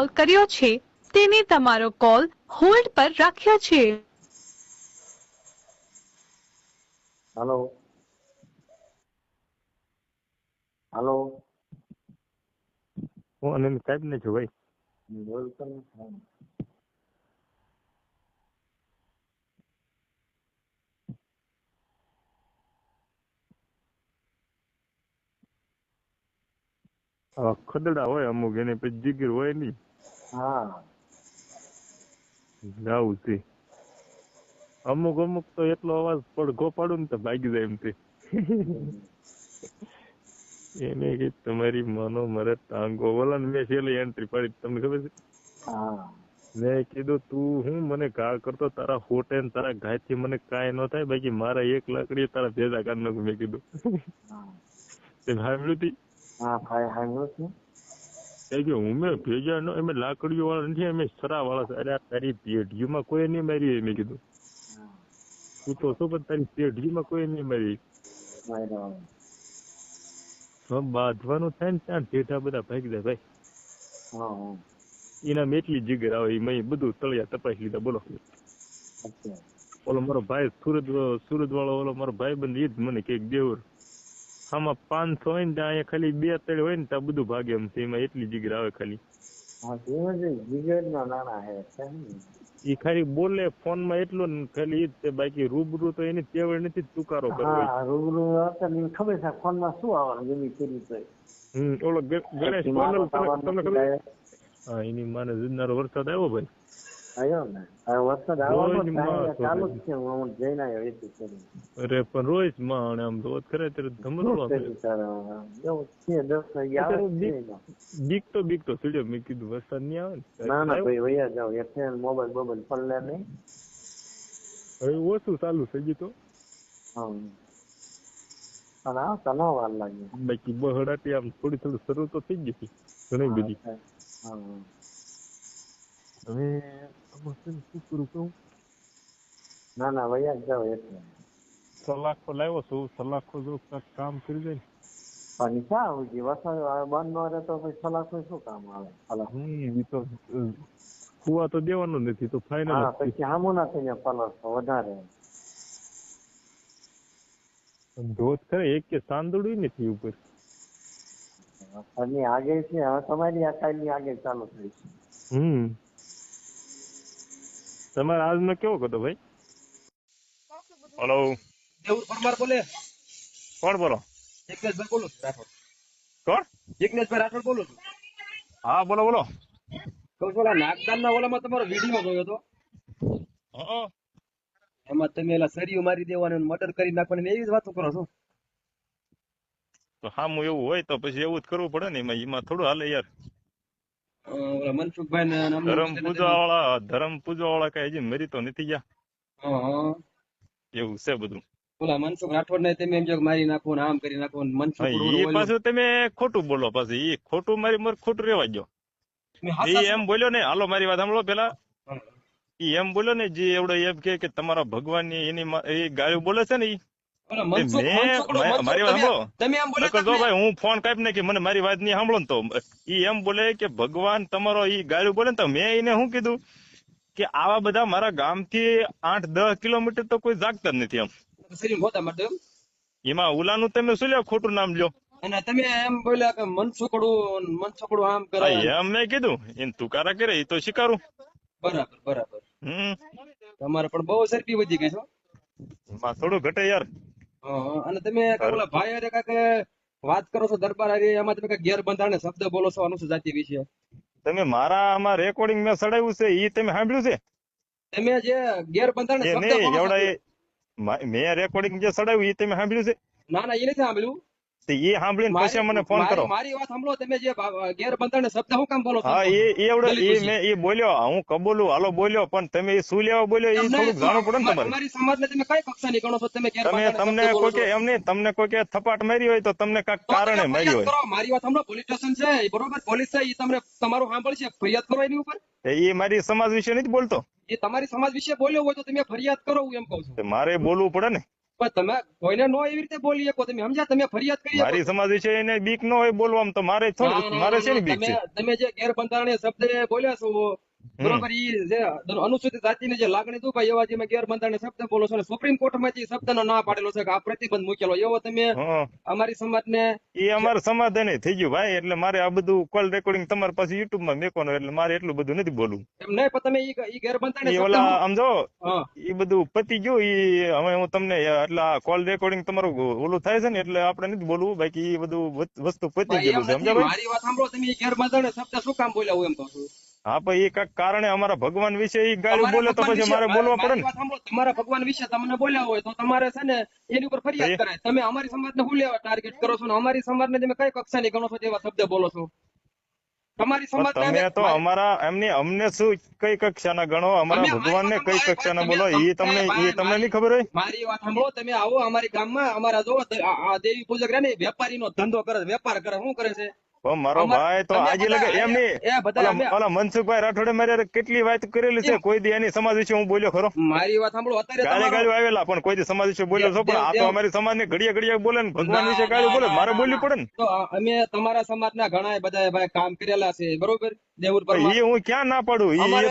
Call કર્યો છે તેને તમારો કોલ હોલ્ડ પર રાખ્યો છે. હલો હલો હું અનિલ સાહેબ ને છું ભાઈ. ખદડા હોય અમુક એની પછી જીગીર હોય નહીં. હા. જાવું છે. અમુક અમુક તો એટલો અવાજ પડઘો પાડું ને તો ભાગી જાય એમ છે. એને કે તમારી માનો મરે ટાંગો. ઓલા મેં છેલ્લી એન્ટ્રી પાડી. તમને ખબર છે? મેં કીધું તું હું મને ઘા કરતો તારા હોટે ને તારા ઘાયથી મને કાંઈ ન થાય. બાકી મારા એક લાકડી તારા ભેજા કાઢ નાખું. મેં કીધું. તે સાંભળ્યું હતી હા ભાઈ સાંભળ્યું એ કે હું ભેજા નો અમે લાકડીઓ વાળા નથી અમે સરા વાળા છે. અરે તારી પેઢીમાં કોઈ નહીં મારી એમ મેં કીધું. તું તો શું પણ તારી પેઢીમાં કોઈ નહીં મારી. બાંધવાનું થાય ને ત્યાં ઠેઠા બધા ભાગી જાય ભાઈ. એના એટલી જીગર આવે એ મેં બધું તળિયા તપાસી લીધા. બોલો. ઓલો મારો ભાઈ સુરત સુરત વાળો ઓલો મારો ભાઈ બંધ એ જ મને કે દેવર આમાં પાંચસો હોય ને ત્યાં અહીંયા ખાલી બે ત્રણ હોય ને ત્યાં બધું ભાગે એમ છે એમાં એટલી જીગર આવે ખાલી છે. ઈ ખાલી બોલે ફોનમાં એટલું ને ખાલી ઈ જ તે બાકી રૂબરૂ તો એની તેવડ નથી તુકારો કરવો રૂબરૂ ખબર છે ફોનમાં શું આવવાનું ગમે તેની તો હમ ઓલો ગણેશ તમને ખબર હા એની માને જીજનારો વરસાદ આવ્યો ભાઈ અરે પણ રોજમાં આમ. બીક તો બીક તો સીડ્યો મેં કીધું વરસાદ નહીં આવે ને? ના ના ભાઈ વૈયા જાઓ એટલે મોબાઈલ બોબાઈલ પડલે નહીં હવે ઓછું ચાલુ થઈ ગયું તો. પણ આવતા ન વાર લાગે બાકી બહડાટી આમ થોડી થોડી શરૂ તો થઈ ગઈ હતી ઘણી બધી. હમ. હવે આમાં શું કરું કહું? ના ના વૈયા જાવ એટલે સલાખો લાવ્યો છું સલાખો જો કામ કરી દે પણ ક્યાં આવું વરસાદ બંધ ન રહે તો પછી સલાહ શું કામ આવે? સલાહ હમ તો અ, તો દેવાનું નથી તો ફાઇનલ હા પછી આમું ના થઈને પલસ વધારે. ધોધ ખરે એક કે સાંદડું નથી ઉપર. વરસાદની આગે છે હવે તમારી આ કાલની આગે ચાલુ થઈ છે. હમ. તમારે આજનો કેવો હતો ભાઈ? હલો દેવું પરમાર બોલે? કોણ બોલો? જિગ્નેશભાઈ બોલું છું રાઠોડ. કોણ? જિગ્નેશભાઈ રાઠોડ બોલું છું. હા બોલો બોલો. કહું છું ઓલા નાગદાનના ઓલામાં તમારો વીડિયો ગયો હતો હા. એમાં તમે એલા સરિયું મારી દેવાનું મર્ડર કરી નાખવાની એવી જ વાતો કરો છો? તો હામું એવું હોય તો પછી એવું જ કરવું પડે ને એમાં. એમાં થોડું હાલે યાર. ઓલા મનસુખભાઈ ને અમને પૂજવા વાળા ધર્મ પૂજવા વાળા કઈ હજી મરી તો નથી ગયા. એવું છે બધું? ઓલા મનસુખ રાઠોડ ને તમે એમ જો મારી નાખો ને આમ કરી નાખો ને મનસુખ હા, ઓલું ઈ ઓલું. પાછું તમે ખોટું બોલો પાછું. એ ખોટું મારી મર ખોટું રેવા ગયો છો? એમ બોલ્યો ને હાલો મારી વાત સાંભળો પેલા. એ એમ બોલ્યો ને જે એવડો એમ કે તમારા ભગવાનની એની એ ગાળું બોલે છે ને ઈ. એમ હું ફોન કાપી નાખી મને મારી વાત સાંભળો તો. ઈ એમ બોલે કે ભગવાન તમારો ઈ ગાળું બોલે તો મેં એને શું કીધું? કે આવા બધા મારા ગામથી આઠ દસ કિલોમીટર તો કોઈ જાગતા નથી એમ. એમાં? ઉલાનું તમે શું લ્યો? ખોટું નામ લ્યો. અને તમે એમ બોલ્યા કે મનસુખડું મનસુખડું આમ કરે એમ મેં કીધું. એને તુકારા કરે એ તો શિકારું. બરાબર બરાબર. હમ. તમારે પણ બહુ સરખી વધી ગઈ છો થોડું ઘટે યાર. અને તમે ઓલા ભાઈ અરે કાંઈક વાત કરો છો દરબાર હારે એમાં તમે કઈ ગેરબંધારણ શબ્દ બોલો છો અનુસૂચિત જાતિ વિશે? તમે મારા આમાં રેકોર્ડિંગ મેં ચડાવ્યું છે એ તમે સાંભળ્યું છે? તમે જે ગેરબંધારણ શબ્દ મેં રેકોર્ડિંગ જે ચડાવ્યું એ તમે સાંભળ્યું છે? ના ના એ નથી સાંભળ્યું. તો ઈ સાંભળીને પછી મને ફોન કરો. મારી વાત સાંભળો તમે જે ભા- શબ્દ હું કામ બોલો હા એ એ એવડો એ મેં એ બોલ્યો હું કબૂલું હાલો બોલ્યો પણ તમે એ શું લેવા બોલ્યો એ તમને થોડુંક જાણવું પડે ને તમારે. અમારી સમાજને તમે કઈ કક્ષાની ગણો છો? તમે તમે તમને કોઈ કે એમ નહીં તમને કોઈ કે થપાટ મારી હોય તો તમને કાંઈક કારણે મારી હોય. મારી વાત સાંભળો પોલીસ સ્ટેશન છે બરોબર પોલીસ છે એ તમને તમારું સાંભળશે ફરિયાદ કરો એની ઉપર? એ મારી સમાજ વિશે નથી બોલતો. એ તમારી સમાજ વિશે બોલ્યો હોય તો તમે ફરિયાદ કરો હું એમ કહું છું. મારે બોલવું પડે ને. પણ તમે કોઈને નો એવી રીતે બોલી શકો તમે સમજ્યા તમે ફરિયાદ કરી. મારી સમાજ વિશે એને બીક ન હોય બોલવામાં તો મારે થોડું મારે છે ને બીક તમે છે તમે જે ગેરબંધારણીય શબ્દ બોલ્યા છો બરોબર ઈ જે અનુસૂચિત જાતિની જે લાગણી દુભાઈ એવા જે તમે ગેરબંધારણીય શબ્દ બોલો છો સુપ્રીમ કોર્ટમાંથી શબ્દનો ના પાડેલો છે કે આ પ્રતિબંધ મૂકેલો. એવો તમે અમારી સમાજને એ અમારા સમાધાન થઈ ગયું ભાઈ એટલે મારે આ બધું કોલ રેકોર્ડિંગ તમારી પાસે યુટ્યુબમાં મેકવાનું એટલે મારે એટલું બધું નથી બોલવું. એમ નહીં પણ તમે ઈ ઈ શબ્દ ઓલા. આમ જો હા. બધું પતી ગયું ઈ હવે હું તમને એટલે કોલ રેકોર્ડિંગ તમારું ઓલું થાય છે ને એટલે આપણે નથી બોલવું બાકી ઈ બધું વસ્તુ પતી ગયું સમજ્યા મારી વાત સાંભળો તમે ઈ ગેરબંધારણીય શબ્દ શું કામ બોલ્યા હું એમ કહું છું હા પણ એ કાંઈક કારણે અમારા ભગવાન વિશે એ ગાળું બોલે તો પછી મારે બોલવા પડે ને. તમારા ભગવાન વિશે તમને બોલ્યા હોય તો તમારે છે ને એની ઉપર ફરિયાદ કરાય. તમે અમારી સમાજને હું લેવા ટાર્ગેટ કરો છો ને? અમારી સમાજને તમે કઈ કક્ષાની ગણો છો જેવા શબ્દ બોલો છો? તમારી સમાજ તમે તો અમારા એમની અમને શું કઈ કક્ષાના ગણો? અમારા અમે- ભગવાનને કઈ કક્ષાના બોલો? એ તમને એ તમને નહીં ખબર હોય? મારી વાત સાંભળો તમે આવો અમારી ગામમાં અમારા જો આ દેવી પૂજક રહે ને વેપારીનો ધંધો કરે વેપાર કરે શું કરે છે? મારો ભાઈ તો આજે લગે એમ નહીં. ઓલા- મનસુખભાઈ રાઠોડે મારી કેટલી વાત કરેલી છે કોઈ દી એની સમાજ વિશે હું બોલ્યો ખરો? મારી વાત સાંભળો અત્યારે ગાળે ગાળ્યું આવેલા પણ કોઈ દી સમાજ વિશે બોલ્યો છો? પણ આ તો અમારી સમાજ ને ઘડિયા ઘડિયા બોલે ને ભગવાન વિશે ગાળ્યું બોલે મારે બોલવું પડે ને. તો અમે તમારા સમાજના ઘણા બધા ભાઈ કામ કરેલા છે બરોબર? દેવુર પર એ હું ક્યાં ના પાડું? ઈ- અમારે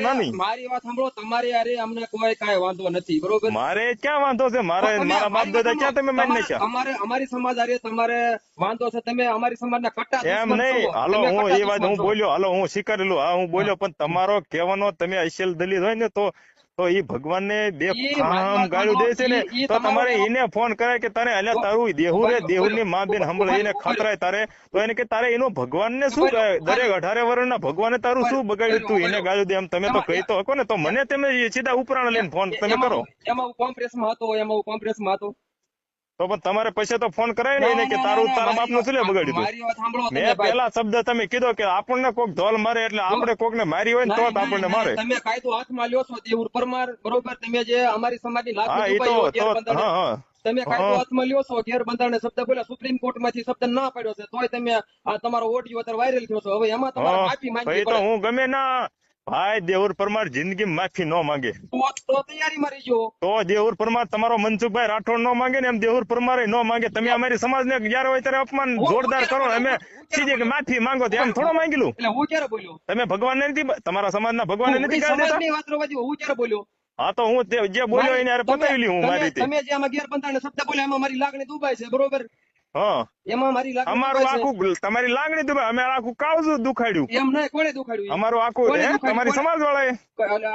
ના નહીં મારી વાત સાંભળો તમારે અરે અમને કોઈ કાંઈ વાંધો નથી બરોબર? મારે ક્યાં વાંધો છે? મારે મારા બાપ દાદા ક્યાં તમે તમારે- નાખ્યા તમારે અમારી સમાજ અરે તમારે વાંધો છે તમે અમારી સમાજના કટ્ટા એમ નહીં. હાલો હું એ વાત હું બોલ્યો હાલો હું સ્વીકારેલું. હા હું બોલ્યો પણ તમારો કહેવાનો તમે અસલ દલિત હોય ને તો તો એ ભગવાન ને બે ખામ ગાળ્યું દે છે ને તો તમારે એને ફોન કરાય કે તારે અલ્યા તારું દેહું રે ઉભા- દેહુની માં બેન સાંભળે એને ખતરાય તારે તો એને કે તારે એનો ભગવાનને શું ઉભા- કહે? ઉભા- દરેક અઢારે વર્ષના ભગવાને તારું શું બગાડ્યું તું? એને ગાળ્યું દે એમ તમે તો કહી તો હકો ને તો મને તમે સીધા ઉપરાણ લઈને ફોન તમે કરો. એમાં કોમ્પ્રેસમાં હતો એમાં કોમ્પ્રેસમાં હતો. તો પણ તમારે પછી તો ફોન કરાય ને એને કે તારું તારા બાપ બાપનું શું તમે મેં પેલા શબ્દ તમે કીધો કે આપણને કોક ધોલ મારે એટલે આપણે કોકને મારી હોય ને તો આપણને મારે. તમે કાયદો હાથમાં લ્યો છો દેવુર પરમાર બરોબર? તમે જે અમારી સમાજની તો હા હા. તમે કાયદો હાથમાં લ્યો છો ગેરબંધારણીય શબ્દ બોલ્યા સુપ્રીમ કોર્ટમાંથી શબ્દ ના પાડ્યો છે તોય તમે આ તમારો ઓડિયો અત્યારે વાયરલ થયો છે. હવે એમાં તમારે માફી માંગવી તો પડે. હું ગમે ના ભાઈ દેવર પરમાર જિંદગી માફી ન માંગે. તો દેવુર પરમાર તમારો મનસુખભાઈ રાઠોડ ન માંગે ને એમ દેવર પરમાર ન માંગે. તમે અમારી સમાજને જયારે હોય ત્યારે અપમાન જોરદાર કરો. અમે સીધી કે માફી માંગો તો એમ થોડો માંગેલું. એટલે હું ક્યારે બોલ્યો? તમે નથી તમારા ભગવાન ને નથી ગાળ સમાજની વાત કરવા દો, હું ક્યારે બોલ્યો? હા તો હું જે બોલ્યો એને પતાવી લી હું મારી રીતે. તમે જે આમાં ગેરબંધારણીય શબ્દ બોલ્યા એમાં મારી લાગણી દુભાય છે બરોબર? એમાં મારી લાગણી અમારું આખું તમારી લાગણી દુભાઈ અમે આખું કાવજું દુખાડ્યું? એમ નહીં કોણે દુખાડ્યું? અમારું આખું કોને હે? દુખાડ્યું? તમારી સમાજ વાળાએ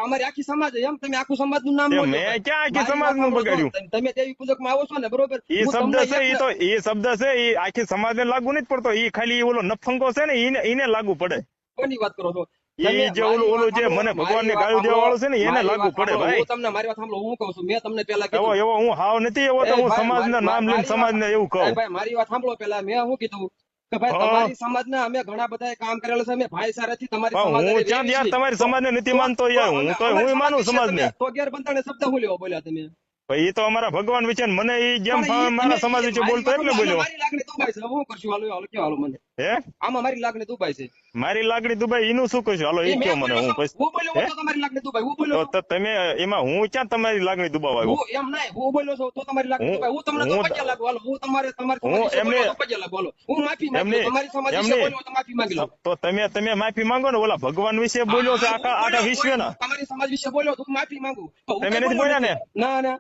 અમારી આખી સમાજ એમ? તમે આખું સમાજનું નામ મેં ક્યાં આખી સમાજનું બગાડ્યું? તમે દેવી પૂજકમાં આવો છો ને બરોબર? એ શબ્દ છે એ તો એ શબ્દ છે એ આખી સમાજને લાગુ નથી પડતો. એ ખાલી ઓલો નફંગો છે ને એને એને લાગુ પડે. કોની વાત કરો છો? ઈ તમે જે ઓલું- ઓલું જે મને ભગવાનને ગાળું દેવા વાળું છે ને એને લાગુ પડે ભાઈ. હું તમને મારી વાત સાંભળો હું કહું છું. મેં તમને પેલા એવો એવો હું હાવ નથી એવો તો હું સમાજના નામ લઈને સમાજને એવું કહું. ભાઈ મારી વાત સાંભળો પેલા. મેં શું કીધું? કે ભાઈ તમારી સમાજના અમે ઘણા બધા કામ કરેલા છે. અમે ભાઈચારાથી તમારી સમાજ હું ક્યાં યાર તમારી સમાજને નથી માનતો યાર હું તો હું સમાજ માનું સમાજને. તો ગેરબંધારણીય શબ્દ હું લેવો બોલ્યા તમે? ભાઈ એ તો અમારા ભગવાન વિશે મને એ જેમ મારા સમાજ વિશે બોલતો એમ એટલે બોલ્યો. મારી લાગણી હું કરશું? હાલો હાલો કયો હાલો મને? હે? આમાં મારી લાગણી દુબાઈ છે. મારી લાગણી દુબાઈ એનું શું કહીશું? હાલો એ કયો મને હું પછી હું બોલ્યો તો તમારી લાગણી દુબાઈ હું બોલ્યો તો તમે એમાં હું ક્યાં તમારી લાગણી દુબાવા આવ્યો હું એમ નહીં હું બોલ્યો છું તો તમારી લાગણી દુબાઈ. હું તમને તો પજ્યા લાગુ હાલો હું તમારે તમારે હું એમને- પજ્યા લાગુ હાલો. હું માફી માંગુ તમારી સમાજ વિશે બોલ્યો તો માફી માંગી લો. તો તમે તમે માફી માંગો ને ઓલા ભગવાન વિશે બોલ્યો છે આખા આખા વિશ્વના. તમારી સમાજ વિશે બોલ્યો તો માફી માંગુ. તમે નથી બોલ્યા ને? ના ના.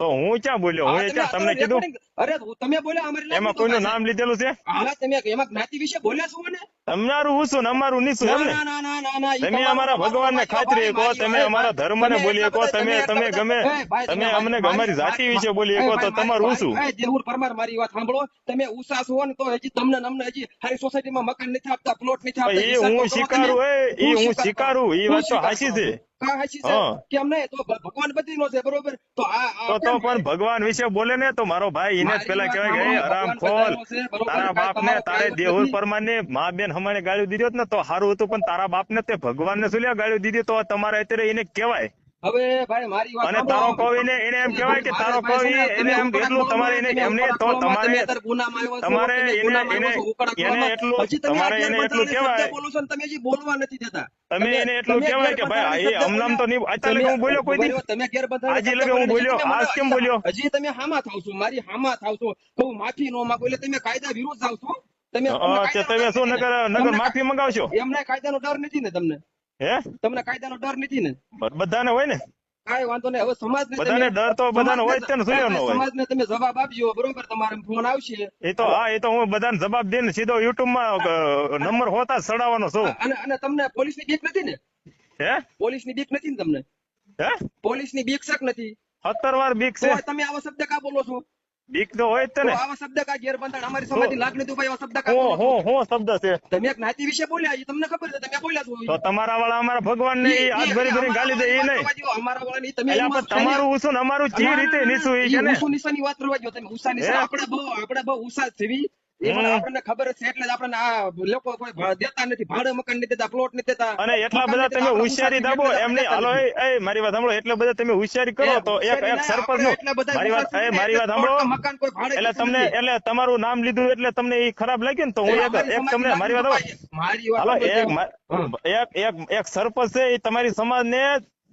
તો હું ક્યાં બોલ્યો? હું ક્યાં તમને કીધું? અરે તમે બોલ્યા અમારી એમાં કોઈનું નામ લીધેલું છે? છે. હા તમે એમાં જ્ઞાતિ વિશે બોલ્યા છો ને તમારું હું ને અમારું નહીં ઈ તમે અમારા ભગવાન ને ખાતરી કહો તમે અમારા ધર્મ ને બોલી કહો તમે તમે ગમે તમે અમને અમારી જાતિ વિશે બોલી કહો તો તમારું હું શું એ દેહુર પરમાર મારી વાત સાંભળો. તમે ઉષા છો ને તો હજી તમને અમને હજી હારી સોસાયટીમાં મકાન નથી આપતા પ્લોટ નથી આપતા એ હું સ્વીકારું એ હું સ્વીકારું એ વાત તો સ્વીકાર છે. ભગવાન વિશે બોલે ને તો મારો ભાઈ એને જ પેલા કેવાય "એ ખોલ? તારા બાપ ને તારે નથી. પરમાર ને મા બેન હમાને ગાળ્યું દીધું ને તો સારું હતું પણ તારા બાપ ને તે ભગવાન ને શું લ્યા ગાળ્યું દીધી? તો તમારે અત્યારે એને કહેવાય. હવે ભાઈ મારી વાત અને તારો કહો એને એમ કહેવાય કે તારો કહો એને એમ કેટલું તમારે એને એમને તો તમારે તમારે એને એને એને એટલું હજી તમે તમારે એને એટલું કહેવાય. તમે જે બોલવા નથી દેતા. તમે એને એટલું કહેવાય કે ભાઈ એ હમણાં તો નહીં અત્યારે લગે હું બોલ્યો કોઈ દી? તમે ઘેર બધા આજે લગે હું બોલ્યો, આજ કેમ બોલ્યો? હજી તમે હામાં થાવ છો મારી હામાં થાવ છો. તો હું માફી નો માંગો એટલે તમે કાયદા વિરુદ્ધ આવશો છો? તમે તમે શું નગર નગર માફી મંગાવશો? એમને કાયદાનો ડર નથી ને તમને? હે? તમને કાયદાનો ડર નથી ને? બધાને હોય ને? કાઈ વાંધો નહીં હવે સમાજને બધાને ડર તો બધાને હોય જ ને, શું લેવાનો હોય? સમાજને તમે જવાબ આપજો બરોબર? તમારે ફોન આવશે. એ તો હા એ તો હું બધાને જવાબ દઈને સીધો યુટ્યુબમાં નંબર હોતા ચડાવવાનો છું. અને અને તમને પોલીસની બીક નથી ને? હે? પોલીસની બીક નથી ને તમને? હે? પોલીસની બીક શક નથી? સત્તર વાર બીક છે. તમે આવા શબ્દ કા બોલો છો? બીક તો હોય છે આવા શબ્દ કા ગેરબંધારણ અમારી સમાજની લાગણી દુભાઈ એવા શબ્દ કા હું? હું હું શબ્દ છે તમે એક નાતી વિશે બોલ્યા છે તમને ખબર છે તમે બોલ્યા છો તો તમારા વાળા અમારા ભગવાન ને હાથ ભરી ભરી ગાલી દે એ નહીં અમારા વાળા ની તમે. તમારું ઉસું અમારું જે રીતે નીસું એ છે ને ઊંચું નીચાની વાત કરવા જો તમે ઉસા નીચા આપણે બહુ આપણે બહુ ઉસા હમ. આપણને ખબર છે એટલે જ આપણને આ લોકો કોઈ દેતા નથી. ભાડે મકાન નથી દેતા પ્લોટ નથી દેતા. અને એટલા બધા તમે હોશિયારી દાબો એમની હાલો એ એ મારી વાત સાંભળો એટલે બધા તમે હોશિયારી કરો તો એક એક સરપંચ મારી વાત એ મારી વાત સાંભળો. એટલે મકાન કોઈ ભાડે એટલે તમને એટલે તમારું નામ લીધું એટલે તમને એ ખરાબ લાગ્યું ને તો હું એક એક તમને મારી વાત હાલો એક એક સરપંચ છે એ તમારી સમાજ ને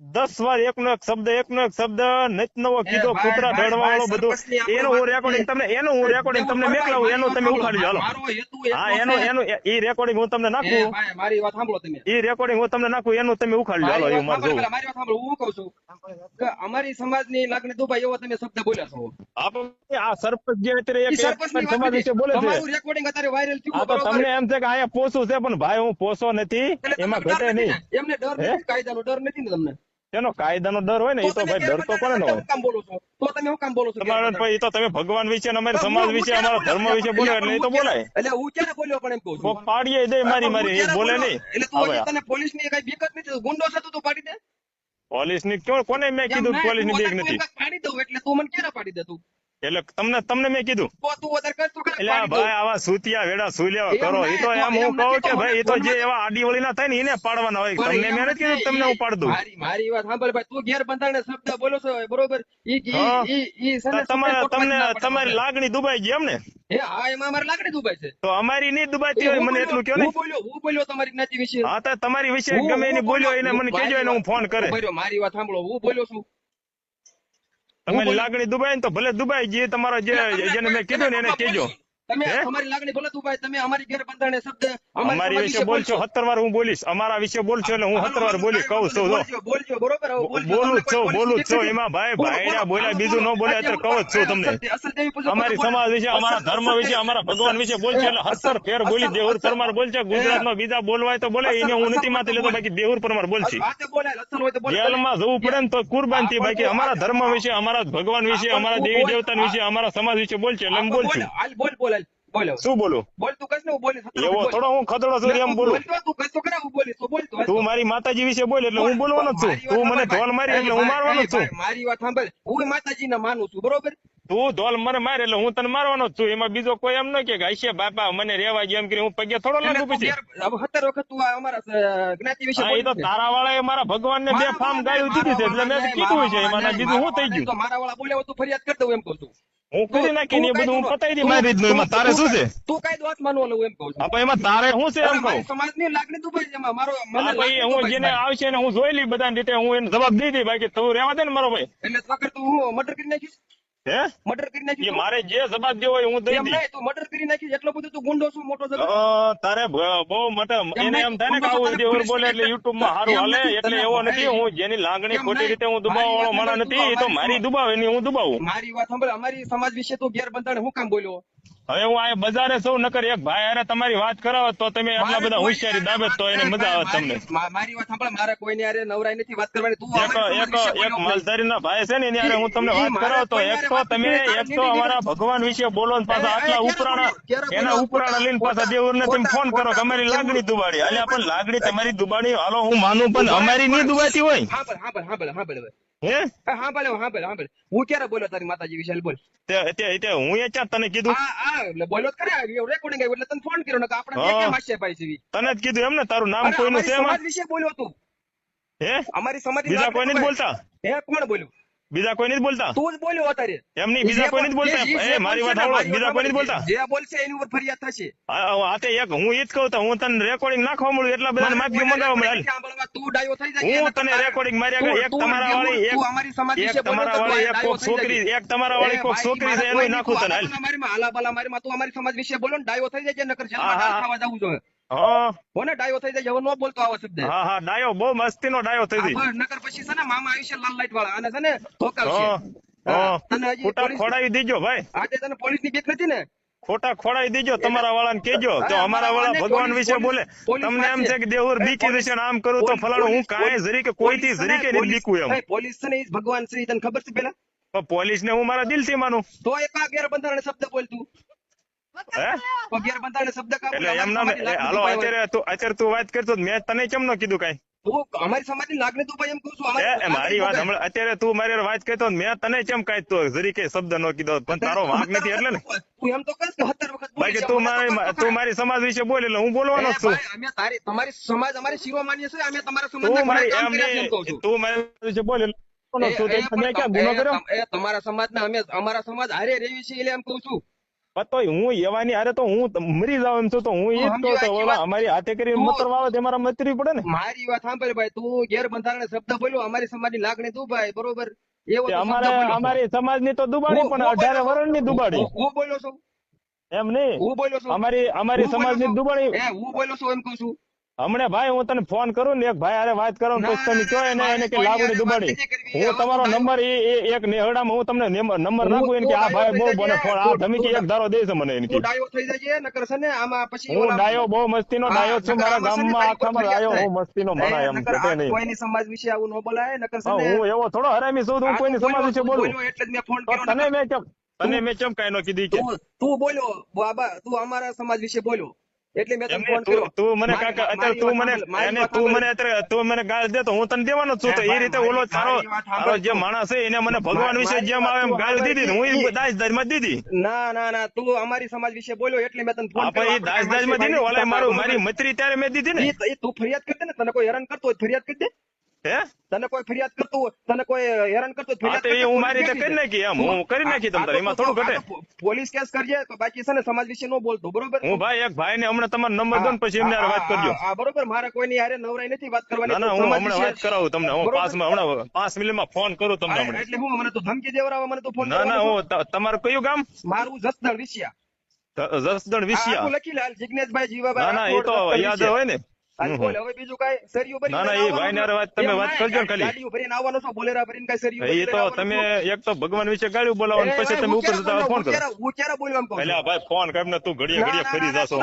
દસ વાર એકનો એક શબ્દ એકનો એક શબ્દ નિત નવો કીધો કૂતરા ઢળવા વાળો બધું. સરપંચની હું રેકોર્ડિંગ તમને એનો હું રેકોર્ડિંગ તમને મેકલાવું એનો તમે ઉખાડી લો હા એનો એનો એ રેકોર્ડિંગ હું તમને નાખું. મારી વાત સાંભળો તમે. એ રેકોર્ડિંગ હું તમને નાખું એનું તમે ઉખાડી લો એવું મારું જોવું મારી વાત સાંભળો. હું કહું છું કે અમારી સમાજની લાગણી દુભાઈ એવો તમે શબ્દ બોલ્યા છો. આપણે આ સરપંચ જે અત્યારે એક સમાજ વિશે બોલે છે. તમારું રેકોર્ડિંગ અત્યારે વાયરલ થયું તો તમને એમ છે કે અહીંયા પોસું છે પણ ભાઈ હું પોસો નથી. એમાં ઘટે નહીં. એમને ડર નથી કાયદાનો? ડર નથી ને તમને? એનો કાયદાનો ડર હોય ને એ તો ભાઈ ડર તો કોને નો હોય? તો તમે શું કામ બોલો છો? તમારે ભાઈ તો તમે ભગવાન વિશે ને અમારી સમાજ વિશે અમારા ધર્મ વિશે બોલો એટલે એ તો બોલાય. એટલે હું ક્યારે બોલ્યો પણ એમ કહું છું. પાડીએ દે મારી મારી એ બોલે નહીં. એટલે તું તને પોલીસની કઈ બીક નથી ગુંડો છે તું તું પાડી દે. પોલીસની કોને મેં કીધું પોલીસની બીક નથી? પાડી દઉં એટલે તું મને ક્યારે પાડી દે તું? એટલે તમને તમને મેં કીધું. એટલે? ભાઈ આવા સૂતિયા વેડા સુલ્યા કરો. એ તો એમ હું કહું કે ભાઈ એ તો જે એવા આડીવળી ના થાય ને એને પાડવાના હોય. તમને મેં નથી કીધું તમને હું પાડ દઉં મારી વાત સાંભળ ભાઈ. તું ગેરબંધારણીય શબ્દ બોલો છો બરોબર. તમારે તમને તમારી લાગણી દુબાઈ ગઈ એમ ને? હા એમાં લાગણી દુભાઈ છે. તો અમારી નહીં દુબાતી હોય મને એટલું કયો ને હું બોલ્યો હું બોલ્યો તમારી જ્ઞાતિ વિશે. હા તમારી વિશે ગમે એની બોલ્યો એને મને કેજો એને હું ફોન કરે. મારી વાત સાંભળો હું બોલ્યો છું. તમારી લાગણી દુબાઈ ને તો ભલે દુબાઈ જે તમારો જે જેને મેં કીધું ને એને તમે કહેજો. તમે? લાગણી તમે અમારી ગેરબંધારણીય શબ્દ અમારી વિશે બોલશો સત્તર વાર હું બોલીશ. અમારા વિશે બોલશો એટલે હું સત્તર વાર બોલી કહું છું બોલજો બોલજો બરોબર બોલું જ તમને કોઈ છું બોલું છું. એમાં ભાઈ ભાઈડા બોલ્યા બીજું ન બોલો. અત્યારે કહું છું તમને. અસલ- અસલ દેવી પૂજક અમારી સમાજ વિશે અમારા ધર્મ વિશે અમારા ભગવાન વિશે બોલશે એટલે અસલ- ફેર બોલી દેહુર પરમાર બોલશે ગુજરાતમાં બીજા બોલવાય તો બોલે એને હું નથી માથી લેતો બાકી દેહુર પરમાર બોલશે. જેલમાં જવું પડે ને તો કુરબાનથી બાકી અમારા ધર્મ વિશે અમારા ભગવાન વિશે અમારા દેવી દેવતા વિશે અમારા સમાજ વિશે બોલશે એટલે બોલ, બોલશું બોલ બોલ બોલ. શું બોલું? બોલ તું કશ હું બોલીશ. એવો થોડો હું ખદડો છું એમ બોલું. તું કશ તો હું બોલીશ. તો બોલ તું, હાલ તું તો. મારી માતાજી વિશે બોલ એટલે હું બોલવાનો જ છું. તું મને ઢોલ મારી એટલે હું મારવાનો જ છું. મારી વાત સાંભળ. હું માતાજીને માનું છું બરોબર? તું ઢોલ મને મારે એટલે હું તને મારવાનો જ છું. એમાં બીજો કોઈ એમ ન કે હશે બાપા મને રેવા ગયા એમ કરી હું પગે થોડો લાગુ પછી. સત્તર વખત તું આ અમારા જ્ઞાતિ વિશે એ તો તારા વાળા મારા ભગવાન ને બે ફાર્મ ગાયું દીધી છે એટલે મેં કીધું છે. એમાં બીજું શું થઈ ગયું? મારા વાળા બોલ્યા તું ફરિયાદ કરી દઉં એમ કહું છું. હું કરી નાખી ને બધું હું પતાવી દઈ મારી રીતનું એમાં તારે શું છે? તું કઈ વાત ન લઉં એમ કહું છું. હા એમાં તારે શું છે એમ કહું? સમાજની લાગણી દુભાઈ છે મારો મને ભાઈ હું જેને આવશે ને હું જોઈ લઈ બધા રીતે હું એને જવાબ દઈ દઈ બાકી તું રહેવા દે ને મારો ભાઈ. એટલે તો તું હું મર્ડર કરી નાખીશ? હે? મર્ડર કરી નાખ્યું મારે જે જવાબ દેવો હોય હું દઈ એમ નહીં તું મર્ડર કરી નાખ્યું એટલો બધો તું ગુંડો છું મોટો જગત તારે બહુ મોટા એને એમ થાય ને કે આવું દેવર બોલે એટલે યુટ્યુબમાં સારું હાલે. એટલે એવો નથી હું જેની લાગણી ખોટી રીતે હું દુબાવવા વાળો માણસ નથી એ તો મારી દુબાવ દુબાવે એની હું દુબાવું. મારી વાત સાંભળ. અમારી સમાજ વિશે તું ગેરબંધાણ હું કામ બોલ્યો? હવે હું આ બજારે સૌ નકર એક ભાઈ અરે તમારી વાત કરાવો તો તમે આટલા બધા હોશિયારી દાબે તો એને મજા આવે તમને. મારી વાત સાંભળ મારે કોઈને અરે નવરાઈ નથી વાત કરવાની. તું એક એક એક માલધારી ના ભાઈ છે ને એની હું તમને વાત કરાવો તો એક તો તમે એક તો અમારા ભગવાન વિશે બોલો ને પાછા આટલા ઉપરાણા એના? ઉપરાણા લઈને પાછા દેવર ને તમે ફોન કરો કે અમારી લાગણી દુબાડી. એટલે પણ લાગણી તમારી દુબાડી હાલો હું માનું પણ અમારી નહીં દુબાતી હોય. હા પણ હા પણ હા પણ હા હે હા, હું ક્યારે બોલ્યો તારી માતાજી વિશે બોલ. તે તે- તે હું એ ક્યાં તને કીધું? આ આ એટલે બોલ્યો ખરા રેકોર્ડિંગ આવ્યું એટલે તને ફોન કર્યો ને કે આપણે હા. કેમ છે તને જ કીધું એમ ને તારું નામ કોઈનું છે એમાં? વિશે બોલ્યો તું. હે? અમારી સમાધિ બીજા કોઈ નથી બોલતા? હે કોણ બોલ્યું? બીજા કોઈ નથી બોલતા? તું જ બોલ્યો અત્યારે. એમ નહીં બીજા કોઈ નથી બોલતા? એ મારી વાત સાંભળો બીજા કોઈ નથી બોલતા? જે બોલશે એની ઉપર ફરિયાદ થશે. આ તે એક હું ઈજ કહું તો હું તને રેકોર્ડિંગ નાખવા મળું એટલા બધા માફી મંગાવવા મળે. તું ડાયો થઈ જાય હું તને રેકોર્ડિંગ મારી આગળ એક તમારા વાળી એક અમારી સમાજ એક વિશે તમારા વાળી એક કોક છોકરી એક તમારા વાળી કોક છોકરી છે એનું નાખું તને હાલ. મારી માં હાલા બાલા મારી માં તું અમારી સમાજ વિશે બોલો ને ડાયો થઈ જાય નકર હા, જેલમાં ખાવા જવું જોઈએ. હા કોને ડાયો થઈ જાય? હવે ન બોલતો આવો શબ્દ. હા હા ડાયો બહુ મસ્તીનો ડાયો થઈ આ ગઈ પછી છે ને મામા આવીશે લાલ લાઈટ વાળા. અને છે ને ઠોકાવશે હા હા, હા. તને હજી ખોટા ખોડાવી દેજો ભાઈ. આજે તને પોલીસની બીક નથી ને? ખોટા ખોડાવી દીજો તમારા વાળાને કેજો તો અમારા વાળા ભગવાન વિશે બોલે. તમને એમ છે કે દેવર બીકી વિશે આમ કરું તો ફલાણું હું કાંઈ જરીકે કે પોલીસથી જરી કે નહીં બીકું એમ. પોલીસ છે ને ભગવાન છે તને ખબર છે પેલા? પોલીસ ને હું મારા દિલથી માનું. તો એક આ ગેરબંધારણ શબ્દ બોલતું અત્યારે તું ન મારી વાત લાગણી હમણાં અત્યારે તું મારી હારે વાત કરતો ને મેં તને કેમ કાંઈ જરીકે શબ્દ ન કીધો પણ તારો વાંક નથી એટલે ને. તું એમ તો કહેશ કે 17 વખત બોલી બાકી તું મારી તું મારી સમાજ વિશે બોલે એટલે હું બોલવાનો છું. તમારી સમાજ અમારી શિરોમાન્ય છે અમે તમારા તું મારી વિશે બોલે એટલે તમારા સમાજના અમે અમારા સમાજ હારે રેવી છે એટલે એમ કહું છું. તોય હું એવાની હારે તો હું મરી જાવ એમ છું તો હું એ જ તો સમજી અમારી હાથે કરી મતર વાવે તે મારા મતરી પડે ને. મારી વાત સાંભળ ભાઈ તું ગેરબંધારણ શબ્દ બોલ્યો અમારી સમાજની લાગણી તું ભાઈ બરોબર? અમારે. અમારી સમાજની તો દુબાડી પણ અઢારે. વર્ષની દુબાડી. હું- બોલ્યો છું? એમ નહીં. હું બોલ્યો છું? અમારી અમારી સમાજની સમાજની. દુબાડી હું બોલ્યો છું એમ કહું છું. હમણાં ભાઈ હું તને ફોન કરું ને એક ભાઈ અરે વાત કરો ને તમે ના, એને એને કે લાગણી દુબાડી. હું તમારો નંબર એ એક નેહડામાં હું તમને નંબર નાખું એને કે આ ભાઈ બહુ મને ફોન આ ધમકી એક ધારો દે છે મને એને કે ડાયો થઈ જજે નકર છે ને આમાં પછી હું ડાયો બહુ મસ્તીનો ડાયો છું મારા ગામમાં આખામાં ડાયો હું મસ્તીનો મારા એમ આ નહીં. કોઈની સમાજ વિશે આવું ન બોલાય નકર છે હું એવો થોડો હરામી છું હું કોઈ કોઈની સમાજ વિશે બોલું. એટલે જ મેં ફોન કર્યો તને મેં કેમ તને મેં કેમ કાંઈ ન કીધી કે? તું બોલ્યો બાબા તું અમારા સમાજ વિશે બોલ્યો. એટલે મેં તને ફોન કર્યો. તું મને કાકા અત્યારે તું મને એને તું મને અત્યારે તું મને ગાળ દે તો હું તને દેવાનો છું. તો એ રીતે ઓલો તારો તારો જે માણસ છે એને મને ભગવાન વિશે જેમ આવે એમ ગાળ દીધી હું. એ દાજ દીધી. ના ના ના તું અમારી સમાજ વિશે બોલ્યો એટલે મેં તને ફોન આપણે એ દાજ દાજમાં દીધી ઓલા મારું મારી મત્રી ત્યારે મેં દીધી ને. તું ફરિયાદ કરી દે ને તને કોઈ હેરાન કરતો હોય ફરિયાદ કરી દે. હે? તને કોઈ ફરિયાદ કરતું હોય તને કોઈ હેરાન કરતું હોય ફરિયાદ હું મારી રીતે કરી નાખી એમ હું કરી નાખી તમ આ તારે તો એમાં થોડું ઘટે. પોલીસ કેસ કરજે તો બાકી છે ને સમાજ વિશે નો બોલતો બરોબર? હું ભાઈ એક ભાઈ ને હમણાં તમારો નંબર દો ને પછી એમને વાત કરજો. હા બરોબર મારે કોઈની હારે નવરાઈ નથી વાત કરવાની ના ના હું હમણાં વાત કરાવું તમને હું? પાંચ હમણાં પાંચ મિનિટમાં ફોન કરું તમને હમણાં. એટલે હું મને તો ધમકી દેવરાવા મને તો ફોન ના ના હું તમારું કયું ગામ? મારું જસદણ વિશિયા જસદણ વિશિયા લખી લે હાલ, જિજ્ઞેશભાઈ જીવાભાઈ ના એ તો યાદ હોય ને. હવે બીજું કાંઈ? સરિયું ભરીને ના, ના, એ ભાઈને હારે વાત તમે વાત કરજો ખાલી. ગાડીઓ ભરીને આવવાનો છો, બોલેરા ભરીને કઈ સરિયું એ તો તમે એક તો ભગવાન વિશે ગાળ્યું બોલાવો પછી તમે ઉપર જતા ફોન કરો. હું ક્યારે બોલ્યો કહું એટલે ભાઈ ફોન કરીને તું ઘડીએ ઘડીએ ફરી જાશો.